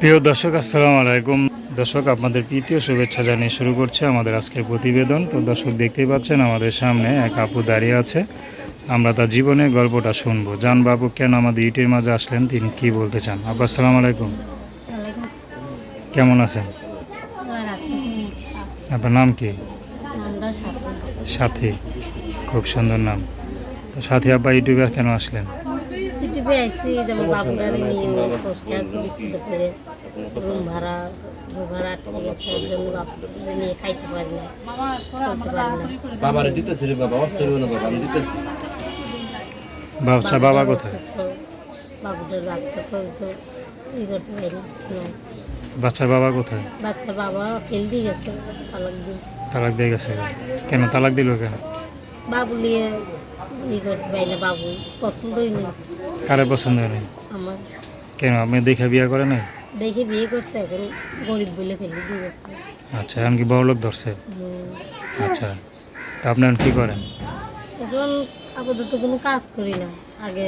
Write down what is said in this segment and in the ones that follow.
প্রিয় দর্শক আসসালামু আলাইকুম। দর্শক আপনাদের প্রীতীয় শুভেচ্ছা জানিয়ে শুরু করছে আমাদের আজকের প্রতিবেদন। তো দর্শক দেখতেই পাচ্ছেন আমাদের সামনে এক আপু দাঁড়িয়ে আছে। আমরা তার জীবনের গল্পটা শুনব। জান বাবু কেন আমাদের ইটের মাঝে আসলেন? তিনি কি বলতে চান? আপু আসসালামু আলাইকুম। কেমন আছেন। আপনার নাম কি? সাথী। খুব সুন্দর নাম। তো সাথী আব্বা ইউটিউবে কেন আসলেন? সিটিপে আইসি যেমন বাবুরারে নিয়ে কষ্টে আছি বিক্রিত করে রুম ভাড়া ঘর ভাড়া আটকে গেছে এর জন্য বাবুরে নিয়ে খাইতে পারি না চলতে পারি না। বাবারে দিতেছি রে বাবা অস্ত হইব না বাবা আমি দিতেছি। বাচ্চা বাবা কোথায়। বাবুটার বাচ্চা তো ই করতে পারি না বাচ্চার বাবা কোথায়? বাচ্চার বাবা ফেল দিয়ে গেছে তালাক দিন তালাক দিয়ে গেছে। কেন তালাক দিল কেন? বাবু নিয়ে ই করতে বাবু পছন্দই নেই কারে পছন্দ নেই আমার। কেন আপনি দেখে বিয়ে করে নাই? দেখে বিয়ে করছে এখন গরিব বলে ফেলে আচ্ছা এখন কি বড় লোক ধরছে? আচ্ছা তা কি করেন? এখন আপাতত কোনো কাজ করি না। আগে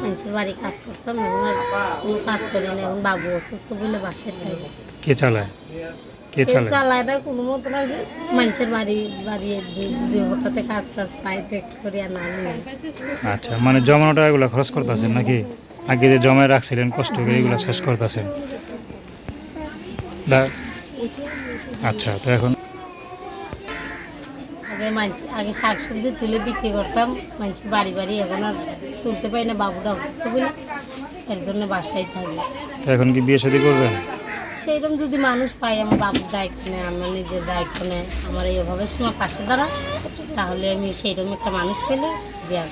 মানুষের বাড়ি কাজ করতাম এখন আর কোনো কাজ করি না। এখন বাবু অসুস্থ বলে থাকি। কে চালায়? কে চালায়? চালায় না কোনো মতো মানুষের বাড়ি বাড়ি যদি হঠাৎ কাজ টাজ পাই টেক্স করি আর না আচ্ছা মানে জমানো টাকাগুলো খরচ করতেছেন নাকি? আগে যে জমায় রাখছিলেন কষ্ট করে এগুলো শেষ করতেছেন। আচ্ছা তো এখন আগে মানুষ আগে শাক সবজি তুলে বিক্রি করতাম মানুষের বাড়ি বাড়ি এখন আর তুলতে পারি না বাবুটা অসুস্থ বলে এর জন্য বাসায় থাকি। এখন কি বিয়ে শাদী করবেন? সেইরকম যদি মানুষ পাই আমার বাবুর দায়িত্ব নেয় আমার নিজের দায়িত্ব নেয় আমার এই অভাবের সময় পাশে দাঁড়া তাহলে আমি সেইরকম একটা মানুষ পেলে বিয়া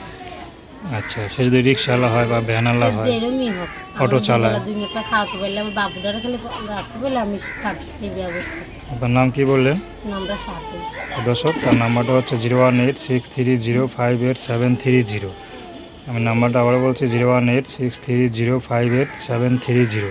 আচ্ছা সে যদি রিক্সাওয়ালা হয় বা ভ্যানওয়ালা হয় যেরমই হোক অটো চালায়। দুই মিনিটটা খাওয়াতে পারলে আমার বাবুটারে খালি রাখতে পারলে আমি তার সেই ব্যবস্থা আপনার নাম কি বললেন? সাথে দর্শক তার নাম্বারটা হচ্ছে zero one eight six three zero five eight seven three zero. আমি নাম্বারটা আবার বলছি zero one eight six three zero five eight seven three zero.